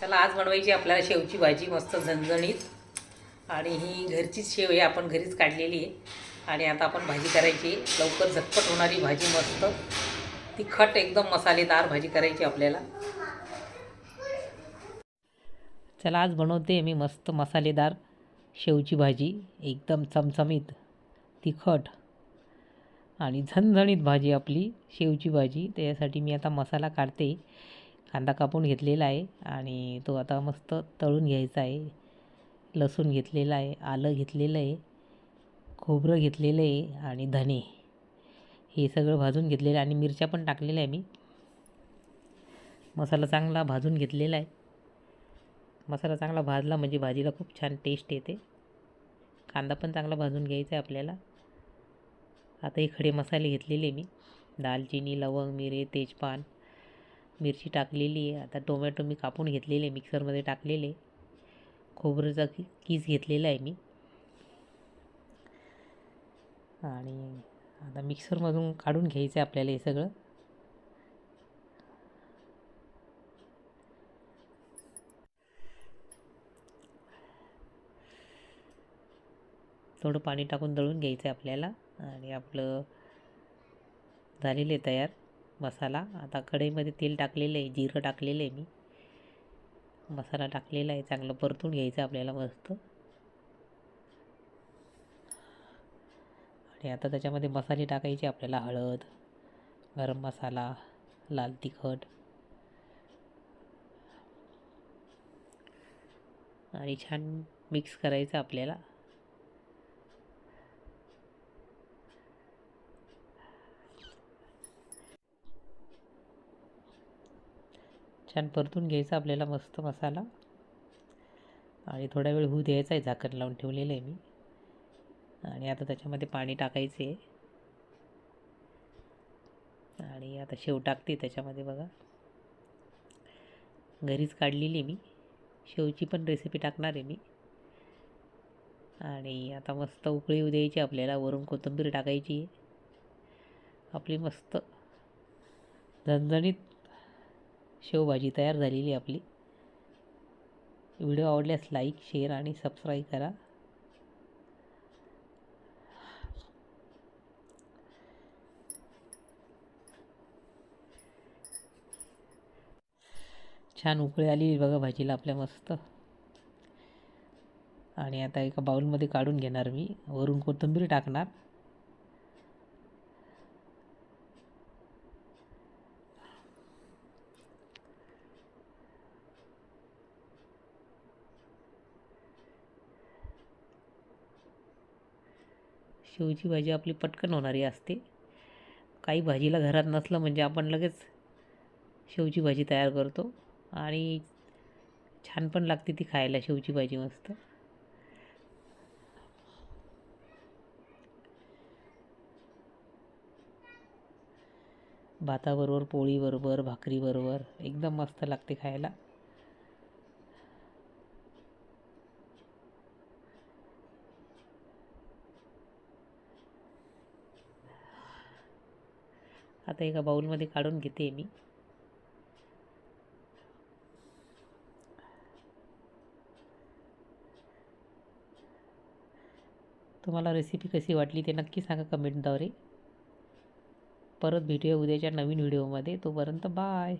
चला आज बनवायची आपल्याला शेवची भाजी मस्त झणझणीत. आणि ही घरचीच शेव आहे आपण घरीच काढलेली आहे. आणि आता आपण भाजी करायची आहे. लवकर झटपट होणारी भाजी मस्त. तिखट एकदम मसालेदार भाजी करायची आपल्याला. चला आज बनवते मी मस्त मसालेदार शेवची भाजी. एकदम चमचमीत तिखट आणि झणझणीत भाजी आपली शेवची भाजी. त्याच्यासाठी मी आता मसाला काढते. कांदा कापून घेतलेला आहे आणि तो आता मस्त तळून घ्यायचा आहे. लसूण घेतलेला आहे आलं घेतलेलं आहे खोबरं घेतलेलं आहे आणि धने. हे सगळं भाजून घेतलेलं आहे आणि मिरच्या पण टाकलेल्या आहे मी. मसाला चांगला भाजून घेतलेला आहे. मसाला चांगला भाजला म्हणजे भाजीला खूप छान टेस्ट येते. कांदा पण चांगला भाजून घ्यायचा आहे आपल्याला. आता हे खडे मसाले घेतलेले मी. दालचिनी लवंग मिरे तेजपान. मिरची टाकलेली आहे. आता टोमॅटो मी कापून घेतलेले मिक्सरमध्ये टाकलेले खोबऱ्याचा की कीस घेतलेला आहे मी. आणि आता मिक्सरमधून काढून घ्यायचं आहे आपल्याला हे सगळं. थोडं पाणी टाकून दळून घ्यायचं आहे आपल्याला. आणि आपलं झालेलं आहे तयार. मसाला. आता कढईमध्ये तेल टाकलेलं आहे जिरं टाकलेलं आहे मी. मसाला टाकलेला आहे चांगलं परतून घ्यायचं आपल्याला मस्त. आणि आता त्याच्यामध्ये मसाले टाकायचे आपल्याला हळद गरम मसाला लाल तिखट. आणि छान मिक्स करायचं आपल्याला. छान परतून घ्यायचा आपल्याला मस्त मसाला. आणि थोडा वेळ होऊ द्यायचा आहे झाकण लावून ठेवलेलं आहे मी. आणि आता त्याच्यामध्ये पाणी टाकायचे. आहे आणि आता शेव टाकते त्याच्यामध्ये बघा. घरीच काढलेली मी. शेवची पण रेसिपी टाकणार आहे मी. आणि आता मस्त उकळी येऊ द्यायची आपल्याला वरून कोथिंबीर टाकायची. आहे आपली मस्त झणझणीत शेवभाजी तयार झालेली आहे आपली. व्हिडिओ आवडल्यास लाईक शेअर आणि सबस्क्राईब करा. छान उकळी आली बघा भाजीला आपल्या मस्त. आणि आता एका बाउलमध्ये काढून घेणार मी. वरून कोथिंबीर टाकणार. शेवची भाजी आपली पटकन होणारी असते. काही भाजीला घरात नसलं म्हणजे आपण लगेच शेवची भाजी तयार करतो. आणि छान पण लागते ती खायला शेवची भाजी मस्त. भाताबरोबर पोळीबरोबर भाकरीबरोबर एकदम मस्त लागते खायला. आता एका बाउलमध्ये काढून घेते मी. तुम्हाला रेसिपी कशी वाटली ते नक्की सांगा कमेंटद्वारे परत भेटूया उद्याच्या नवीन व्हिडिओमध्ये तोपर्यंत बाय